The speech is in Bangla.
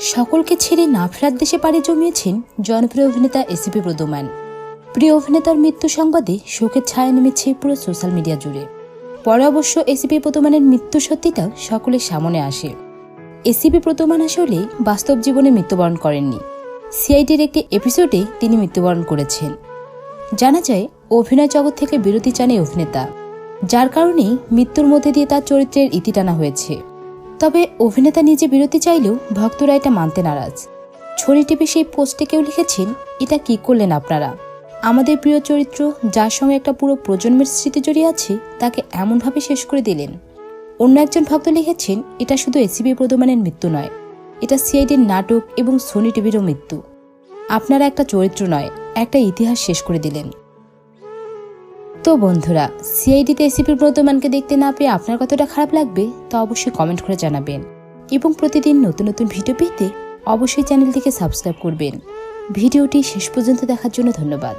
সকলকে ছেড়ে না ফেরার দেশে পাড়ি জমিয়েছেন জনপ্রিয় অভিনেতা এসিপি প্রদমান প্রিয় অভিনেতার মৃত্যু সংবাদে শোকের ছায়া নেমেছে পুরো সোশ্যাল মিডিয়া জুড়ে। পরে অবশ্য এসিপি প্রদমানের মৃত্যু সত্যিটা সকলের সামনে আসে। এসিপি প্রদমান আসলে বাস্তব জীবনে মৃত্যুবরণ করেননি। সিআইডির একটি এপিসোডে তিনি মৃত্যুবরণ করেছেন। জানা যায়, অভিনয় জগৎ থেকে বিরতি চান এই অভিনেতা। যার কারণেই মৃত্যুর মধ্যে দিয়ে তার চরিত্রের ইতি টানা হয়েছে। তবে অভিনেতা নিজে বিরতি চাইলেও ভক্তরা এটা মানতে নারাজ। ছড়ি টিপে সেই পোস্টে কেউ লিখেছেন, এটা কি করলেন আপনারা? আমাদের প্রিয় চরিত্র যার সঙ্গে একটা পুরো প্রজন্মের স্মৃতি জড়িয়ে আছে, তাকে এমনভাবে শেষ করে দিলেন। অন্য একজন ভক্ত লিখেছেন, এটা শুধু এসিবি প্রদমানের মৃত্যু নয়, এটা সিআইডির নাটক এবং সোনি টিভিরও মৃত্যু। আপনারা একটা চরিত্র নয়, একটা ইতিহাস শেষ করে দিলেন। তো বন্ধুরা সিআইডিতে এসিপি মানকে দেখতে না পেয়ে আপনার কতটা খারাপ লাগবে তা অবশ্যই কমেন্ট করে জানাবেন। এবং প্রতিদিন নতুন নতুন ভিডিও পেতে অবশ্যই চ্যানেলটিকে সাবস্ক্রাইব করবেন। ভিডিওটি শেষ পর্যন্ত দেখার জন্য ধন্যবাদ।